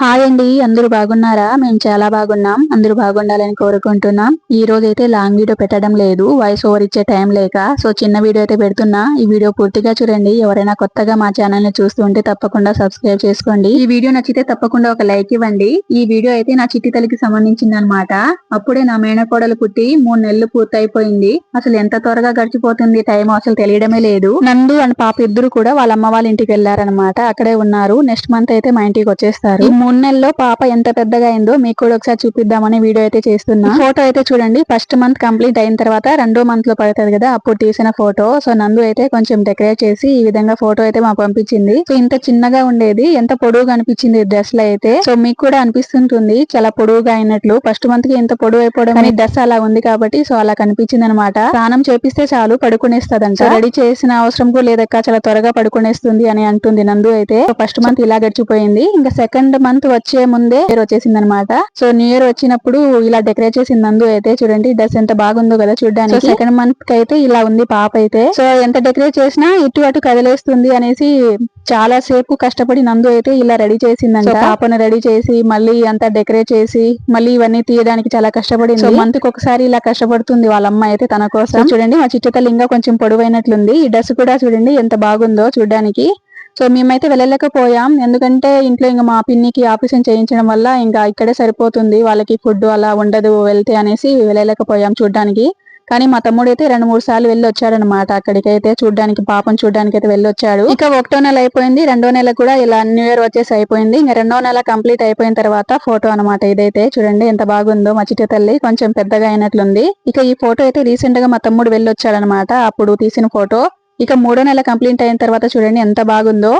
Hi అండి అందరూ బాగున్నారా? మేము చాలా బాగున్నాం అందరూ బాగుండాలని కోరుకుంటున్నాం. ఈ రోజు అయితే లాంగ్ వీడియో పెట్టడం లేదు వాయిస్ ఓవర్ ఇచ్చే టైం లేక. సో చిన్న వీడియో అయితే పెడుతున్నా. ఈ వీడియో పూర్తిగా చూడండి. ఎవరైనా కొత్తగా మా ఛానల్ని చూస్తుంటే తప్పకుండా సబ్స్క్రైబ్ చేసుకోండి. ఈ వీడియో నచ్చితే తప్పకుండా ఒక లైక్ ఇవ్వండి. ఈ వీడియో అయితే నా చిట్టి తల్లికి సంబంధించింది అనమాట అప్పుడే నా మేనకోడలు పుట్టి మూడు నెలలు పూర్తయిపోయింది. అసలు ఎంత త్వరగా గడిచిపోతుంది టైం అసలు తెలియడమే లేదు. నందు అండ్ పాప ఇద్దరు కూడా వాళ్ళ అమ్మ వాళ్ళ ఇంటికి వెళ్ళారనమాట అక్కడే ఉన్నారు. నెక్స్ట్ మంత్ అయితే మా ఇంటికి వచ్చేస్తారు. మూడు నెలల్లో పాప ఎంత పెద్దగా అయిందో మీకు కూడా ఒకసారి చూపిద్దామని వీడియో అయితే చేస్తున్నా. ఫోటో అయితే చూడండి ఫస్ట్ మంత్ కంప్లీట్ అయిన తర్వాత రెండో మంత్లో పడుతుంది కదా అప్పుడు తీసిన ఫోటో. సో నందు అయితే కొంచెం డెకరేట్ చేసి ఈ విధంగా ఫోటో అయితే మాకు పంపించింది. సో ఇంత చిన్నగా ఉండేది ఎంత పొడుగుగా అనిపించింది డ్రెస్లో అయితే. సో మీకు కూడా అనిపిస్తుంటుంది చాలా పొడుగుగా అయినట్లు. ఫస్ట్ మంత్కి ఎంత పొడుగు అయిపోవడం అని డ్రెస్ అలా ఉంది కాబట్టి సో అలా కనిపించింది అనమాట స్నానం చేపిస్తే చాలు పడుకునేస్తదంట. రెడీ చేసిన అవసరం కూడా లేదక్క చాలా త్వరగా పడుకునేస్తుంది అని అంటుంది నందు అయితే. ఫస్ట్ మంత్ ఇలా గడిచిపోయింది. ఇంకా సెకండ్ మంత్ వచ్చే ముందే ఇయర్ వచ్చేసింది అనమాట సో న్యూ ఇయర్ వచ్చినప్పుడు ఇలా డెకరేట్ చేసింది నందు అయితే చూడండి డ్రెస్ ఎంత బాగుందో కదా చూడడానికి. సెకండ్ మంత్కి అయితే ఇలా ఉంది పాప అయితే. సో ఎంత డెకరేట్ చేసినా ఇటు అటు కదిలేస్తుంది అనేసి చాలా సేపు కష్టపడి నందు అయితే ఇలా రెడీ చేసిందంట. పాపను రెడీ చేసి మళ్ళీ అంతా డెకరేట్ చేసి మళ్ళీ ఇవన్నీ తీయడానికి చాలా కష్టపడింది. సో మంత్కి ఒకసారి ఇలా కష్టపడుతుంది వాళ్ళ అమ్మ అయితే తన కోసం. చూడండి మా చిట్టుతల్లి ఇంకా కొంచెం పొడవైనట్లుంది. ఈ డ్రెస్ కూడా చూడండి ఎంత బాగుందో చూడడానికి. సో మేమైతే వెళ్ళలేకపోయాం. ఎందుకంటే ఇంట్లో ఇంకా మా పిన్నికి ఆపరేషన్ చేయించడం వల్ల ఇంకా ఇక్కడే సరిపోతుంది. వాళ్ళకి ఫుడ్ అలా ఉండదు వెళ్తే అనేసి వెళ్ళలేకపోయాం చూడడానికి. కానీ మా తమ్ముడు అయితే రెండు మూడు సార్లు వెళ్ళి వచ్చాడనమాట అక్కడికి అయితే చూడడానికి పాపం చూడడానికి అయితే వెళ్ళి వచ్చాడు ఇక ఒకటో నెల అయిపోయింది. రెండో నెల కూడా ఇలా న్యూ ఇయర్ వచ్చేసి అయిపోయింది. ఇంకా రెండో నెల కంప్లీట్ అయిపోయిన తర్వాత ఫోటో అనమాట ఇదైతే. చూడండి ఎంత బాగుందో మా చిట్టి తల్లి కొంచెం పెద్దగా అయినట్లుంది. ఇక ఈ ఫోటో అయితే రీసెంట్గా మా తమ్ముడు వెళ్ళి వచ్చాడనమాట అప్పుడు తీసిన ఫోటో. ఇక మూడో నెల కంప్లీట్ అయిన తర్వాత చూడండి ఎంత బాగుందో.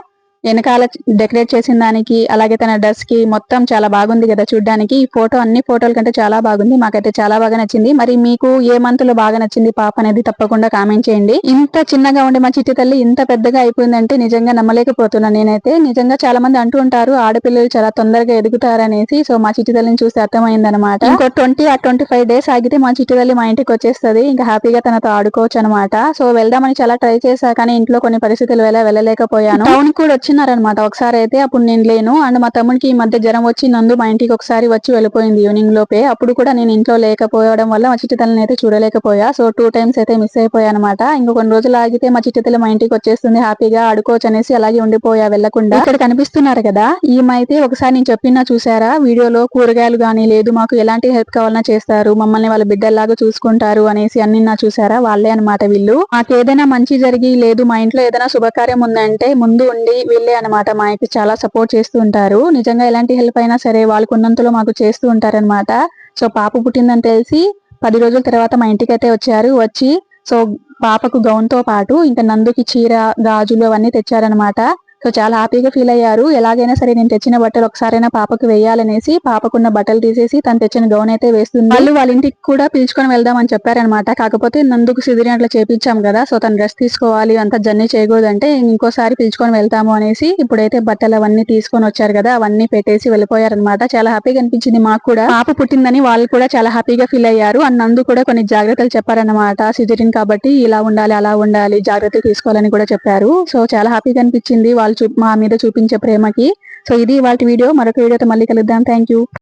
వెనకాల డెకరేట్ చేసిన దానికి అలాగే తన డ్రెస్కి మొత్తం చాలా బాగుంది కదా చూడడానికి. ఈ ఫోటో అన్ని ఫోటోల కంటే చాలా బాగుంది. మాకైతే చాలా బాగా నచ్చింది. మరి మీకు ఏ మంత్లో బాగా నచ్చింది పాప అనేది తప్పకుండా కామెంట్ చేయండి. ఇంత చిన్నగా ఉండే మా చిట్టి తల్లి ఇంత పెద్దగా అయిపోయిందంటే నిజంగా నమ్మలేకపోతున్నాను నేనైతే. నిజంగా చాలా మంది అంటూ ఉంటారు ఆడపిల్లలు చాలా తొందరగా ఎదుగుతారనేసి. సో మా చిట్టి తల్లిని చూస్తే అర్థమైంది అనమాట ఇంకో ట్వంటీ ఆ ట్వంటీ ఫైవ్ డేస్ ఆగితే మా చిట్టి తల్లి మా ఇంటికి వచ్చేస్తుంది. ఇంకా హ్యాపీగా తనతో ఆడుకోవచ్చు అనమాట సో వెళ్దామని చాలా ట్రై చేశా కానీ ఇంట్లో కొన్ని పరిస్థితులు వెళ్ళ వెళ్ళలేకపోయాను. టౌన్ కూడా వచ్చి వచ్చినారనమాట. ఒకసారి అయితే అప్పుడు నేను లేను. అండ్ మా తమ్ముడికి ఈ మధ్య జ్వరం వచ్చి నందు మా ఇంటికి ఒకసారి వచ్చి వెళ్ళిపోయింది ఈవినింగ్ లోపే. అప్పుడు కూడా నేను ఇంట్లో లేకపోవడం వల్ల మా చిట్టితల్ని అయితే చూడలేకపోయా. సో టూ టైమ్స్ అయితే మిస్ అయిపోయా అనమాట. ఇంకో కొన్ని రోజులు ఆగితే మా చిట్టితల్లి మా ఇంటికి వచ్చేస్తుంది. హ్యాపీగా ఆడుకోవచ్చు అనేసి అలాగే ఉండిపోయా వెళ్ళకుండా ఇక్కడ కనిపిస్తున్నారు కదా ఈమె ఒకసారి నేను చెప్పినా చూసారా? వీడియోలో కూరగాయలు గానీ లేదు మాకు ఎలాంటి హెల్ప్ కావాలన్నా చేస్తారు. మమ్మల్ని వాళ్ళ బిడ్డల్లాగా చూసుకుంటారు అనేసి అన్ని నా చూసారా? వాళ్ళే అనమాట వీళ్ళు. మాకు ఏదైనా మంచి జరిగి లేదు మా ఇంట్లో ఏదైనా శుభకార్యం ఉందంటే ముందు ఉండి వీళ్ళే అనమాట మాకు చాలా సపోర్ట్ చేస్తూ ఉంటారు. నిజంగా ఎలాంటి హెల్ప్ అయినా సరే వాళ్ళకు ఉన్నంతలో మాకు చేస్తూ ఉంటారనమాట సో పాప పుట్టిందని తెలిసి పది రోజుల తర్వాత మా ఇంటికి అయితే వచ్చారు. వచ్చి సో పాపకు గౌన్తో పాటు ఇంకా నందుకి చీర గాజులు అవన్నీ తెచ్చారనమాట సో చాలా హ్యాపీగా ఫీల్ అయ్యారు. ఎలాగైనా సరే నేను తెచ్చిన బట్టలు ఒకసారైనా పాపకు వేయాలనేసి పాపకున్న బట్టలు తీసేసి తను తెచ్చిన గౌన్ అయితే వేస్తుంది. వాళ్ళు వాళ్ళ ఇంటికి కూడా పిలుచుకొని వెళ్దామని చెప్పారనమాట కాకపోతే నందుకు సిదిరినట్లు చేపించాం కదా సో తను డ్రెస్ తీసుకోవాలి అంత జర్నీ చేయకూడదంటే ఇంకోసారి పిలుచుకొని వెళ్తాము అనేసి ఇప్పుడైతే బట్టలు అవన్నీ తీసుకొని వచ్చారు కదా అవన్నీ పెట్టేసి వెళ్ళిపోయారనమాట చాలా హ్యాపీగా అనిపించింది మాకు కూడా. పాప పుట్టిందని వాళ్ళు కూడా చాలా హ్యాపీగా ఫీల్ అయ్యారు. అండ్ నందు కూడా కొన్ని జాగ్రత్తలు చెప్పారనమాట సిజరిన్ కాబట్టి ఇలా ఉండాలి అలా ఉండాలి జాగ్రత్తలు తీసుకోవాలని కూడా చెప్పారు. సో చాలా హ్యాపీగా అనిపించింది. వాళ్ళు మా మీద చూపించే ప్రేమకి. సో ఇది వాళ్ళ వీడియో. మరొక వీడియోతో మళ్ళీ కలుద్దాం. థ్యాంక్